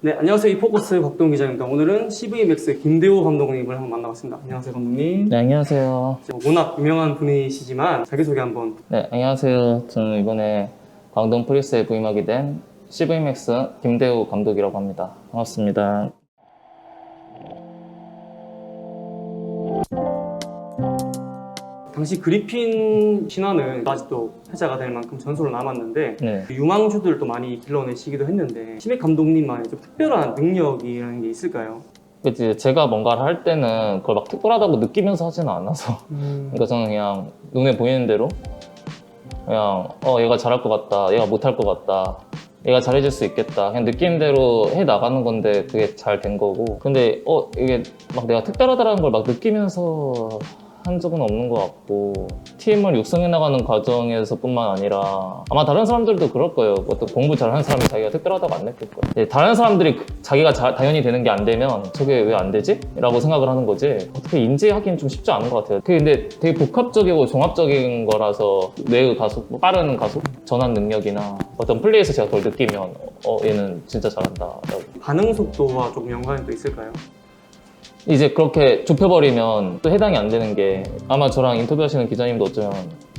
네, 안녕하세요. 이포커스 박동 기자입니다. 오늘은 CVMX 김대호 감독님을 한번 만나봤습니다. 안녕하세요, 감독님. 네, 안녕하세요. 워낙 유명한 분이시지만 자기소개 한번. 네, 안녕하세요. 저는 이번에 광동 프리스에 부임하게 된 CVMX 김대우 감독이라고 합니다. 반갑습니다. 당시 그리핀 신화는 아직도 회자가 될 만큼 전설로 남았는데 네. 유망주들도 많이 길러내시기도 했는데 심해 감독님만의 좀 특별한 능력이라는 게 있을까요? 그치, 제가 뭔가를 할 때는 그걸 막 특별하다고 느끼면서 하지는 않아서. 그러니까 저는 그냥 눈에 보이는 대로 그냥, 어, 얘가 잘할 것 같다. 얘가 못할 것 같다. 얘가 잘해줄 수 있겠다. 그냥 느낌대로 해 나가는 건데 그게 잘 된 거고. 근데, 어, 이게 막 내가 특별하다라는 걸 막 느끼면서 한 적은 없는 것 같고 팀을 육성해 나가는 과정에서뿐만 아니라 아마 다른 사람들도 그럴 거예요. 어떤 공부 잘하는 사람이 자기가 특별하다고 안 느낄 거예요. 네, 다른 사람들이 그- 자기가 자- 당연히 되는 게 안 되면 저게 왜 안 되지? 라고 생각을 하는 거지 어떻게 인지하기는 좀 쉽지 않은 것 같아요. 그게 근데 되게 복합적이고 종합적인 거라서 뇌의 가속, 뭐 빠른 가속, 전환 능력이나 어떤 플레이에서 제가 그걸 느끼면 어 얘는 진짜 잘한다. 반응 속도와 조금 연관이 또 있을까요? 이제 그렇게 좁혀버리면 또 해당이 안 되는 게 아마 저랑 인터뷰하시는 기자님도 어쩌면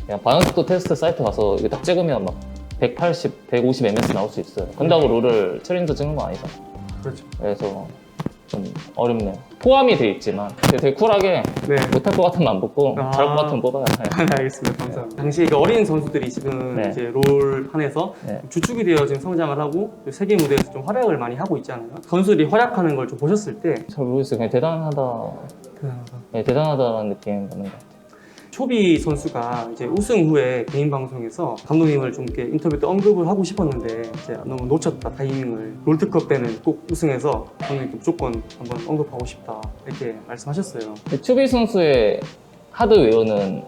그냥 반응속도 테스트 사이트 가서 이게 딱 찍으면 막 180, 150 ms 나올 수 있어요. 근다고 롤을 챌린저 찍는 건 아니잖아. 그렇죠. 그래서 좀 어렵네요. 포함이 돼 있지만 되게 쿨하게 네. 못할 것 같으면 안 뽑고 아. 잘할 것 같으면 뽑아요. 네. 알겠습니다. 감사합니다. 당시 그 어린 선수들이 지금 네. 이제 롤판에서 네. 주축이 되어 지금 성장을 하고 또 세계 무대에서 좀 활약을 많이 하고 있잖아요. 선수들이 활약하는 걸 좀 보셨을 때 잘 모르겠어요. 그냥 대단하다. 네, 대단하다는 느낌 받는 것 같아요. 초비 선수가 이제 우승 후에 개인 방송에서 감독님을 좀 이렇게 인터뷰 때 언급을 하고 싶었는데 이제 너무 놓쳤다 타이밍을 롤드컵 때는 꼭 우승해서 감독님 무조건 한번 언급하고 싶다 이렇게 말씀하셨어요. 근데 추비 선수의 하드웨어는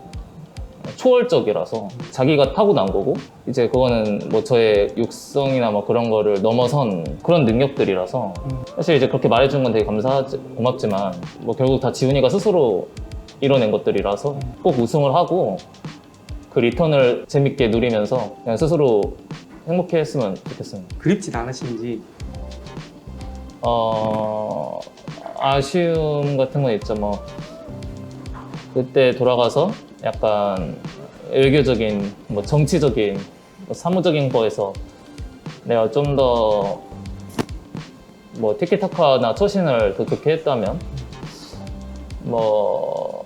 초월적이라서 자기가 타고난 거고 이제 그거는 뭐 저의 육성이나 뭐 그런 거를 넘어선 그런 능력들이라서 음. 사실 이제 그렇게 말해준 건 되게 감사하지 고맙지만 뭐 결국 다 지훈이가 스스로 이뤄낸 것들이라서 꼭 우승을 하고 그 리턴을 재밌게 누리면서 그냥 스스로 행복해 했으면 좋겠습니다. 그립진 않으신지 어, 아쉬움 같은 건 있죠. 뭐 그때 돌아가서 약간 외교적인, 뭐 정치적인, 뭐 사무적인 거에서 내가 좀 더 뭐 티키타카나 처신을 더 좋게 했다면 뭐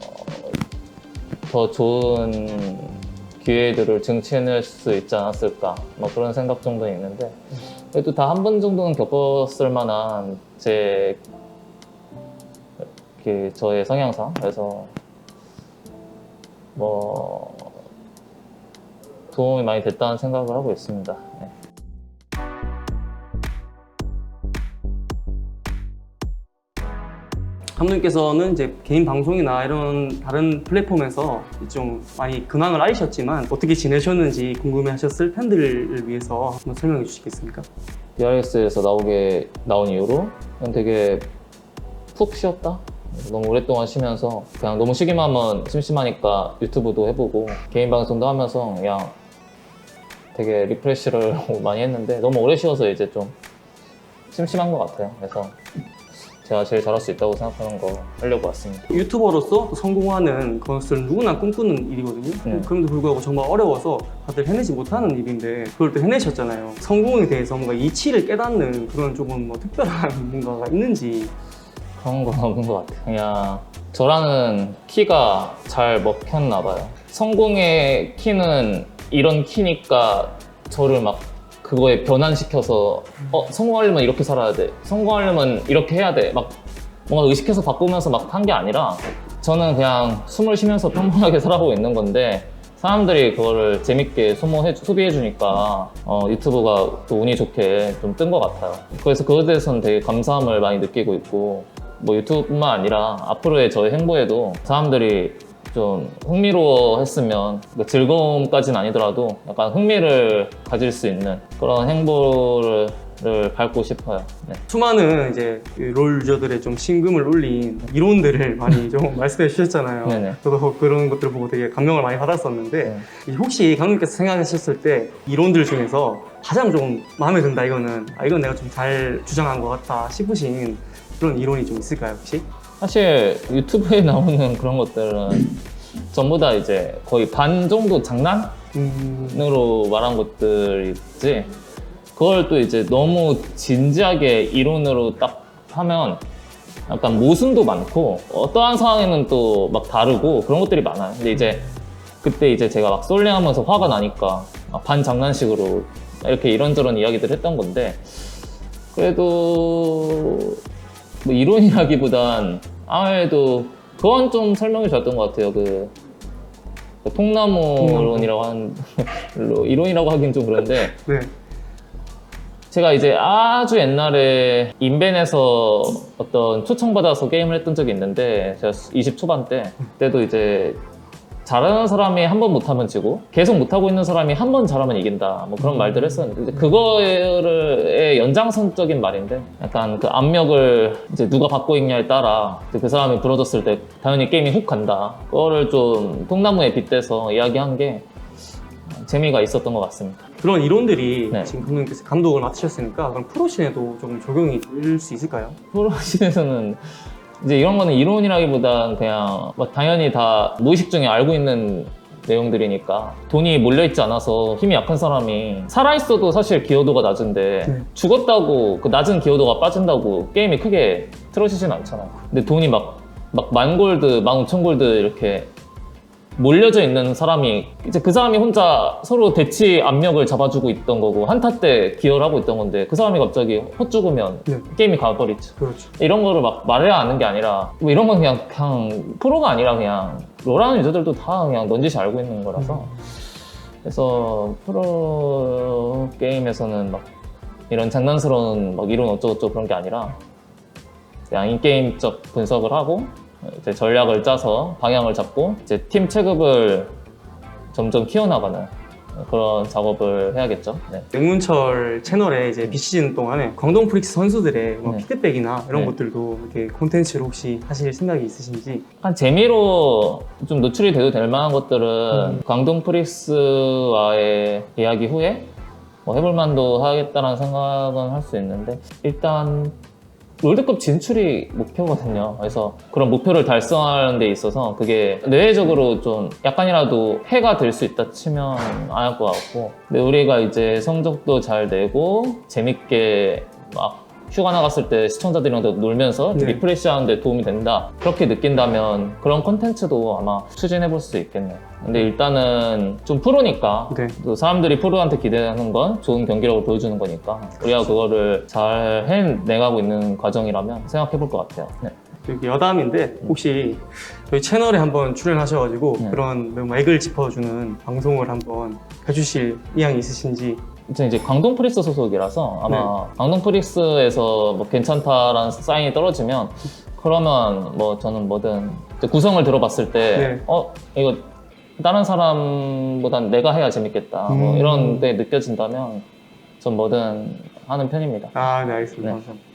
더 좋은 기회들을 증치해낼 수 있지 않았을까 뭐 그런 생각 정도는 있는데 그래도 다 한 번 정도는 겪었을 만한 제 이렇게 저의 성향상 그래서 뭐 도움이 많이 됐다는 생각을 하고 있습니다. 네. 감독님께서는 이제 개인 방송이나 이런 다른 플랫폼에서 좀 많이 근황을 알리셨지만 어떻게 지내셨는지 궁금해하셨을 팬들을 위해서 한번 설명해 주시겠습니까? DRX에서 나오게 나온 이후로 되게 푹 쉬었다. 너무 오랫동안 쉬면서 그냥 너무 쉬기만 하면 심심하니까 유튜브도 해보고 개인 방송도 하면서 그냥 되게 리프레시를 많이 했는데 너무 오래 쉬어서 이제 좀 심심한 것 같아요. 그래서 제가 제일 잘할 수 있다고 생각하는 거 하려고 왔습니다. 유튜버로서 또 성공하는 것을 누구나 꿈꾸는 일이거든요. 네. 그럼에도 불구하고 정말 어려워서 다들 해내지 못하는 일인데 그걸 또 해내셨잖아요. 성공에 대해서 뭔가 이치를 깨닫는 그런 조금 뭐 특별한 뭔가가 있는지 그런 건 없는 것 같아요. 그냥 저라는 키가 잘 먹혔나 봐요. 성공의 키는 이런 키니까 저를 막 그거에 변환시켜서 어 성공하려면 이렇게 살아야 돼. 성공하려면 이렇게 해야 돼. 막 뭔가 의식해서 바꾸면서 막 한 게 아니라 저는 그냥 숨을 쉬면서 평범하게 살아가고 있는 건데 사람들이 그거를 재밌게 소모해 소비해 주니까 어, 유튜브가 또 운이 좋게 좀 뜬 것 같아요. 그래서 그거에 대해서는 되게 감사함을 많이 느끼고 있고 뭐 유튜브뿐만 아니라 앞으로의 저의 행보에도 사람들이 좀 흥미로워 했으면 뭐 즐거움까지는 아니더라도 약간 흥미를 가질 수 있는 그런 행보를 를 밟고 싶어요. 네. 수많은 이제 그롤 유저들의 좀 신금을 울린 이론들을 많이 좀 말씀해 주셨잖아요. 네네. 저도 그런 것들 보고 되게 감명을 많이 받았었는데 네. 이 혹시 강님께서 생각하셨을 때 이론들 중에서 가장 좀 마음에 든다 이거는 아 이건 내가 좀 잘 주장한 것 같다 싶으신 그런 이론이 좀 있을까요 혹시? 사실 유튜브에 나오는 그런 것들은 전부 다 이제 거의 반 정도 장난으로 음, 말한 것들이지 그걸 또 이제 너무 진지하게 이론으로 딱 하면 약간 모순도 많고 어떠한 상황에는 또 막 다르고 그런 것들이 많아요. 근데 이제 그때 이제 제가 막 솔랭하면서 화가 나니까 막반 장난식으로 이렇게 이런저런 이야기들 했던 건데 그래도 뭐 이론이라기보단 아무래도 그건 좀 설명이 좋았던 것 같아요. 그, 그 통나무론이라고 하는 이론이라고 하긴 좀 그런데 네. 제가 이제 아주 옛날에 인벤에서 어떤 초청받아서 게임을 했던 적이 있는데 제가 20 초반 때 그때도 이제 잘하는 사람이 한 번 못하면 지고 계속 못하고 있는 사람이 한 번 잘하면 이긴다 뭐 그런 말들을 했었는데 그거의 연장선적인 말인데 약간 그 압력을 이제 누가 받고 있냐에 따라 그 사람이 부러졌을 때 당연히 게임이 훅 간다 그거를 좀 통나무에 빗대서 이야기한 게 재미가 있었던 것 같습니다. 그런 이론들이 네. 지금 감독님께서 감독을 맡으셨으니까 그럼 프로씬에도 조금 적용이 될 수 있을까요? 프로씬에서는 이제 이런 거는 이론이라기보단 그냥 뭐 당연히 다 무의식 중에 알고 있는 내용들이니까 돈이 몰려있지 않아서 힘이 약한 사람이 살아있어도 사실 기여도가 낮은데 네. 죽었다고 그 낮은 기여도가 빠진다고 게임이 크게 틀어지진 않잖아요 근데 돈이 막 막 만 골드, 만 오천 골드 이렇게 몰려져 있는 사람이 이제 그 사람이 혼자 서로 대치 압력을 잡아주고 있던 거고 한타 때 기여를 하고 있던 건데 그 사람이 갑자기 헛죽으면 네. 게임이 가버리죠. 그렇죠. 이런 거를 막 말해야 아는 게 아니라 뭐 이런 건 그냥 그냥 프로가 아니라 그냥 롤하는 유저들도 다 그냥 넌지시 알고 있는 거라서 그래서 프로 게임에서는 막 이런 장난스러운 막 이론 어쩌고저쩌고 그런 게 아니라 그냥 인게임적 분석을 하고 이제 전략을 짜서 방향을 잡고 이제 팀 체급을 점점 키워나가는 그런 작업을 해야겠죠. 네. 맹문철 채널에 이제 비시즌 동안에 광동 프릭스 선수들의 뭐 네. 피드백이나 이런 네. 것들도 이렇게 콘텐츠로 혹시 하실 생각이 있으신지 한 재미로 좀 노출이 돼도 될 만한 것들은 음. 광동 프릭스와의 이야기 후에 뭐 해볼 만도 하겠다는 생각은 할 수 있는데 일단 롤드컵 진출이 목표거든요. 그래서 그런 목표를 달성하는 데 있어서 그게 뇌적으로 좀 약간이라도 해가 될 수 있다 치면 안 할 것 같고 근데 우리가 이제 성적도 잘 내고 재밌게 막 휴가 나갔을 때 시청자들이랑 놀면서 네. 리프레시 하는데 도움이 된다 그렇게 느낀다면 그런 컨텐츠도 아마 추진해 볼 수 있겠네요 근데 일단은 좀 프로니까 네. 또 사람들이 프로한테 기대하는 건 좋은 경기력을 보여주는 거니까 우리가 그거를 잘 해내가고 있는 과정이라면 생각해 볼 것 같아요 네. 여담인데 혹시 저희 채널에 한번 출연하셔가지고 네. 그런 뭐 맥을 짚어주는 방송을 한번 해주실 의향이 있으신지 저는 이제 광동 프리스 소속이라서 아마 광동 프리스에서 뭐 괜찮다라는 사인이 떨어지면 그러면 뭐 저는 뭐든 이제 구성을 들어봤을 때 네. 어 이거 다른 사람보단 내가 해야 재밌겠다 뭐 음. 이런 데 느껴진다면 전 뭐든 하는 편입니다. 아 네 알겠습니다 네. 감사합니다